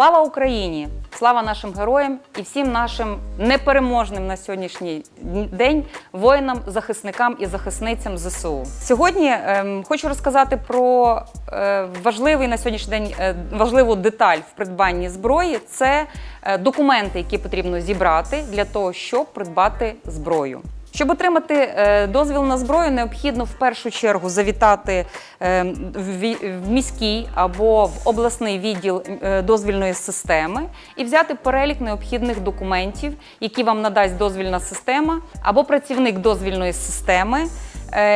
Слава Україні! Слава нашим героям і всім нашим непереможним на сьогоднішній день воїнам, захисникам і захисницям ЗСУ. Сьогодні ем, хочу розказати про е, важливий на сьогоднішній день е, важливу деталь в придбанні зброї. Це е, документи, які потрібно зібрати для того, щоб придбати зброю. Щоб отримати е, дозвіл на зброю, необхідно в першу чергу завітати е, в міський або в обласний відділ е, дозвільної системи і взяти перелік необхідних документів, які вам надасть дозвільна система, або працівник дозвільної системи,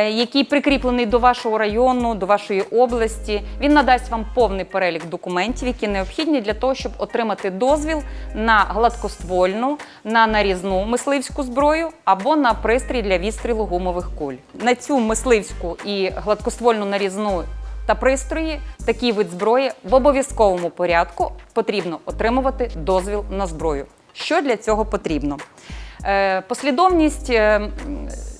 який прикріплений до вашого району, до вашої області. Він надасть вам повний перелік документів, які необхідні для того, щоб отримати дозвіл на гладкоствольну, на нарізну мисливську зброю або на пристрій для відстрілу гумових куль. На цю мисливську і гладкоствольну нарізну та пристрої такий вид зброї в обов'язковому порядку потрібно отримувати дозвіл на зброю. Що для цього потрібно? Е, Послідовність е,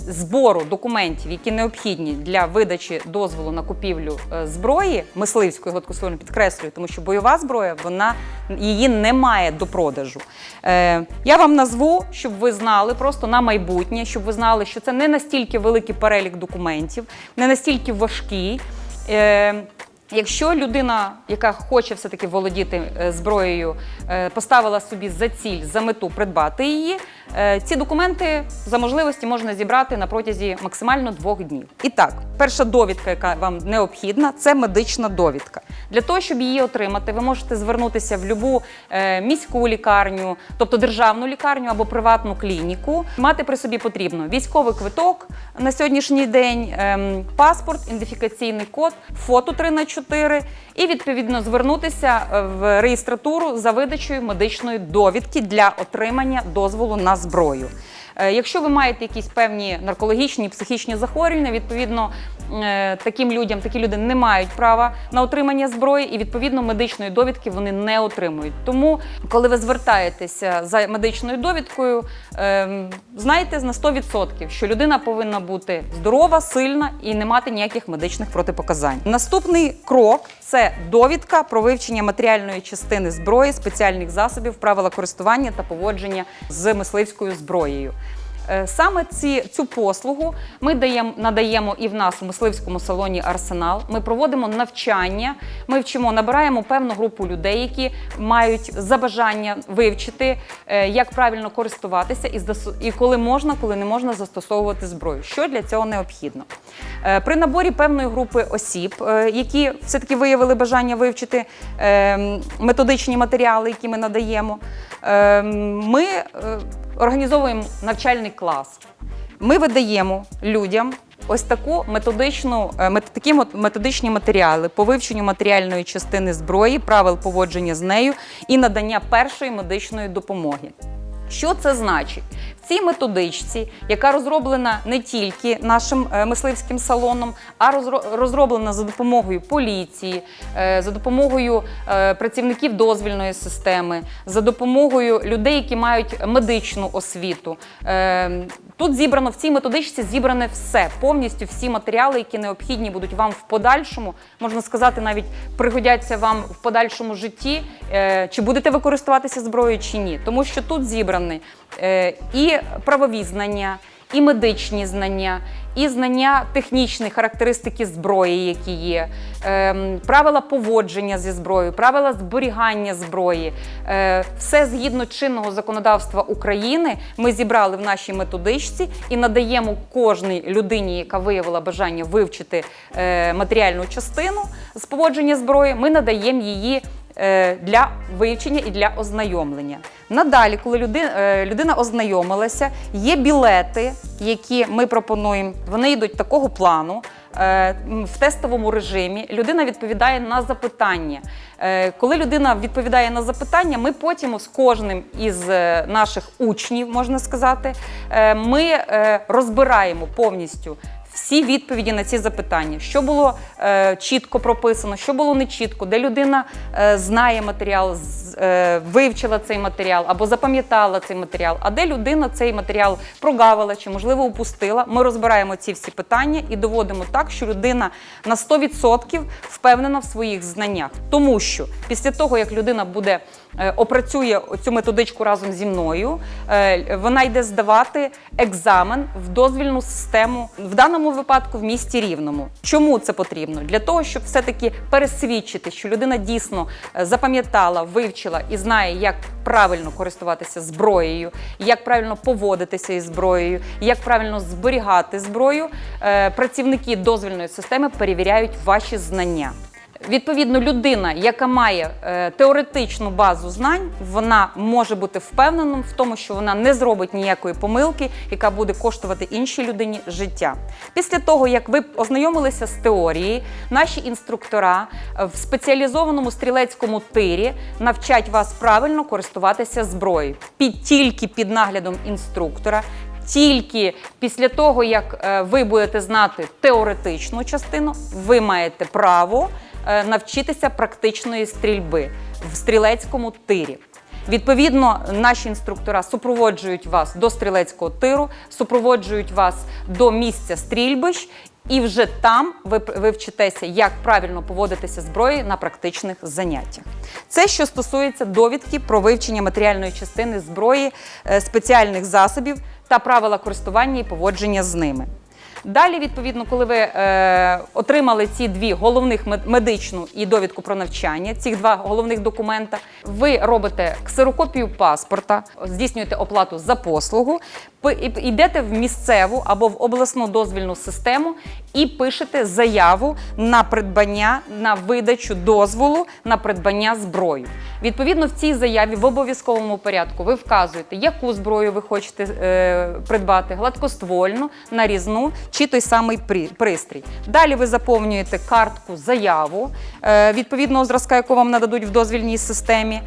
збору документів, які необхідні для видачі дозволу на купівлю е, зброї, мисливської гладкоствольної підкреслюю, тому що бойова зброя вона її немає до продажу. Е, Я вам назву, щоб ви знали просто на майбутнє, щоб ви знали, що це не настільки великий перелік документів, не настільки важкий. Е, Якщо людина, яка хоче все-таки володіти зброєю, поставила собі за ціль, за мету придбати її, ці документи за можливості можна зібрати на протязі максимально двох днів. І так, перша довідка, яка вам необхідна, це медична довідка. Для того, щоб її отримати, ви можете звернутися в будь-яку міську лікарню, тобто державну лікарню або приватну клініку. Мати при собі потрібно військовий квиток на сьогоднішній день, ем, паспорт, ідентифікаційний код, фото 3 на 4 і відповідно звернутися е, в реєстратуру за видачею медичної довідки для отримання дозволу на зброю. Е, Якщо ви маєте якісь певні наркологічні, психічні захворювання, відповідно е, таким людям, такі люди не мають права на отримання зброї, і відповідно медичної довідки вони не отримують. Тому, коли ви звертаєтеся за медичною довідкою, ем, знайте на 100%, що людина повинна бути здорова, сильна і не мати ніяких медичних протипоказань. Наступний крок це довідка про вивчення матеріальної частини зброї, спеціальних засобів, правила користування та поводження з мисливською зброєю. Е, Саме ці, цю послугу ми даємо, надаємо і в нас у мисливському салоні Арсенал. Ми проводимо навчання, ми вчимо, набираємо певну групу людей, які мають забажання вивчити, е, як правильно користуватися і, коли можна, коли не можна застосовувати зброю. Що для цього необхідно? Е, При наборі певної групи осіб, які все-таки виявили бажання вивчити е, методичні матеріали, які ми надаємо, е, ми організовуємо навчальний клас. Ми видаємо людям ось таку методичну, е, такі методичні матеріали по вивченню матеріальної частини зброї, правил поводження з нею і надання першої медичної допомоги. Що це значить? Цій методичці, яка розроблена не тільки нашим е, мисливським салоном, а розроблена за допомогою поліції, е, за допомогою е, працівників дозвільної системи, за допомогою людей, які мають медичну освіту. Тут зібрано в цій методичці зібране все, повністю всі матеріали, які необхідні будуть вам в подальшому, можна сказати, навіть пригодяться вам в подальшому житті, чи будете ви користуватися зброєю чи ні. Тому що тут зібрані е, правові знання, і медичні знання, і знання технічної характеристики зброї, які є, ем, правила поводження зі зброєю, правила зберігання зброї. Е, Все згідно чинного законодавства України ми зібрали в нашій методичці і надаємо кожній людині, яка виявила бажання вивчити е, матеріальну частину з поводження зброї. Ми надаємо її для вивчення і для ознайомлення. Надалі, коли людина, е, людина ознайомилася, є білети, які ми пропонуємо. Вони йдуть такого плану. е, В тестовому режимі людина відповідає на запитання. Е, Коли людина відповідає на запитання, ми потім з кожним із е, наших учнів, можна сказати, е, ми е, розбираємо повністю всі відповіді на ці запитання, що було е, чітко прописано, що було не чітко, де людина е, знає матеріал, з- е, вивчила цей матеріал або запам'ятала цей матеріал, а де людина цей матеріал прогавила чи, можливо, упустила. Ми розбираємо ці всі питання і доводимо так, що людина на 100% впевнена в своїх знаннях. Тому що після того, як людина буде опрацює цю методичку разом зі мною, е, вона йде здавати екзамен в дозвільну систему, в даному випадку в місті Рівному. Чому це потрібно? Для того, щоб все-таки пересвідчити, що людина дійсно е, запам'ятала, вивчила і знає, як правильно користуватися зброєю, як правильно поводитися із зброєю, як правильно зберігати зброю. Е, Працівники дозвільної системи перевіряють ваші знання. Відповідно, людина, яка має е, теоретичну базу знань, вона може бути впевненим в тому, що вона не зробить ніякої помилки, яка буде коштувати іншій людині життя. Після того, як ви ознайомилися з теорією, наші інструктора е, в спеціалізованому стрілецькому тирі навчать вас правильно користуватися зброєю під тільки під наглядом інструктора. Тільки після того, як е, ви будете знати теоретичну частину, ви маєте право навчитися практичної стрільби в стрілецькому тирі. Відповідно, наші інструктора супроводжують вас до стрілецького тиру, супроводжують вас до місця стрільбищ, і вже там ви, ви вчитеся, як правильно поводитися зброєю на практичних заняттях. Це що стосується довідки про вивчення матеріальної частини зброї, е, спеціальних засобів та правила користування і поводження з ними. Далі, відповідно, коли ви е, отримали ці дві головних мед- медичну і довідку про навчання, ці два головних документа, ви робите ксерокопію паспорта, здійснюєте оплату за послугу, йдете в місцеву або в обласну дозвільну систему і пишете заяву на придбання на видачу дозволу на придбання зброї. Відповідно, в цій заяві в обов'язковому порядку ви вказуєте, яку зброю ви хочете е, придбати, гладкоствольну, нарізну чи той самий при- пристрій. Далі ви заповнюєте картку заяву е, відповідного зразка, яку вам нададуть в дозвільній системі.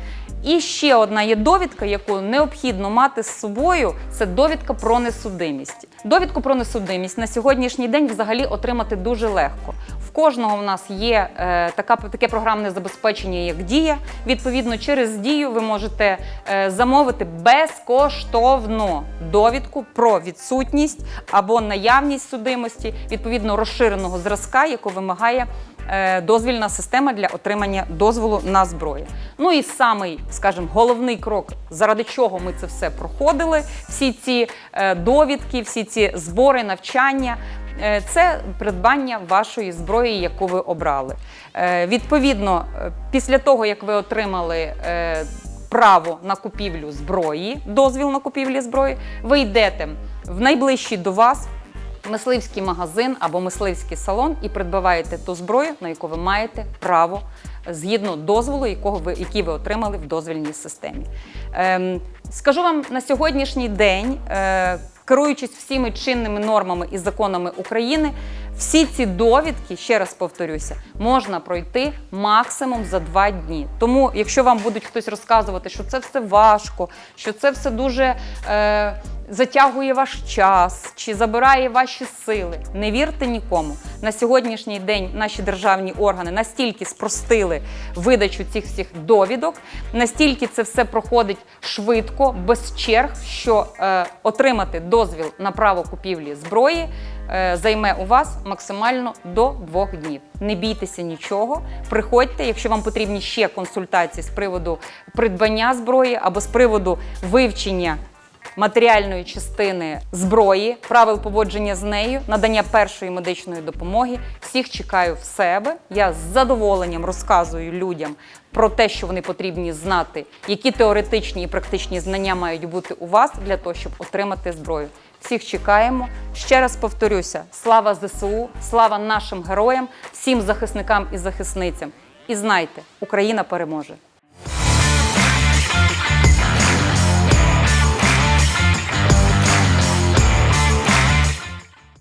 І ще одна є довідка, яку необхідно мати з собою. Це довідка про несудимість. Довідку про несудимість на сьогоднішній день взагалі отримати дуже легко. В кожного в нас є е, така, таке програмне забезпечення, як дія. Відповідно, через дію ви можете е, замовити безкоштовно довідку про відсутність або наявність судимості, відповідно розширеного зразка, яку вимагає е, дозвільна система для отримання дозволу на зброю. Ну і самий, скажімо, головний крок, заради чого ми це все проходили, всі ці довідки, всі ці збори, навчання. Е, Це придбання вашої зброї, яку ви обрали. Е, Відповідно, е, після того, як ви отримали право на купівлю зброї, дозвіл на купівлю зброї, ви йдете в найближчий до вас мисливський магазин або мисливський салон і придбаваєте ту зброю, на яку ви маєте право згідно дозволу, якого ви, який ви отримали в дозвільній системі. Ем, скажу вам на сьогоднішній день, е, керуючись всіми чинними нормами і законами України, всі ці довідки, ще раз повторюся, можна пройти максимум за два дні. Тому, якщо вам будуть хтось розказувати, що це все важко, що це все дуже. Е, затягує ваш час чи забирає ваші сили. Не вірте нікому. На сьогоднішній день наші державні органи настільки спростили видачу цих всіх довідок, настільки це все проходить швидко, без черг, що е, отримати дозвіл на право купівлі зброї. Е, Займе у вас максимально до двох днів. Не бійтеся нічого. Приходьте, якщо вам потрібні ще консультації з приводу придбання зброї або з приводу вивчення матеріальної частини зброї, правил поводження з нею, надання першої медичної допомоги. Всіх чекаю в себе. Я з задоволенням розказую людям про те, що вони потрібні знати, які теоретичні і практичні знання мають бути у вас для того, щоб отримати зброю. Всіх чекаємо. Ще раз повторюся: слава ЗСУ, слава нашим героям, всім захисникам і захисницям. І знайте, Україна переможе.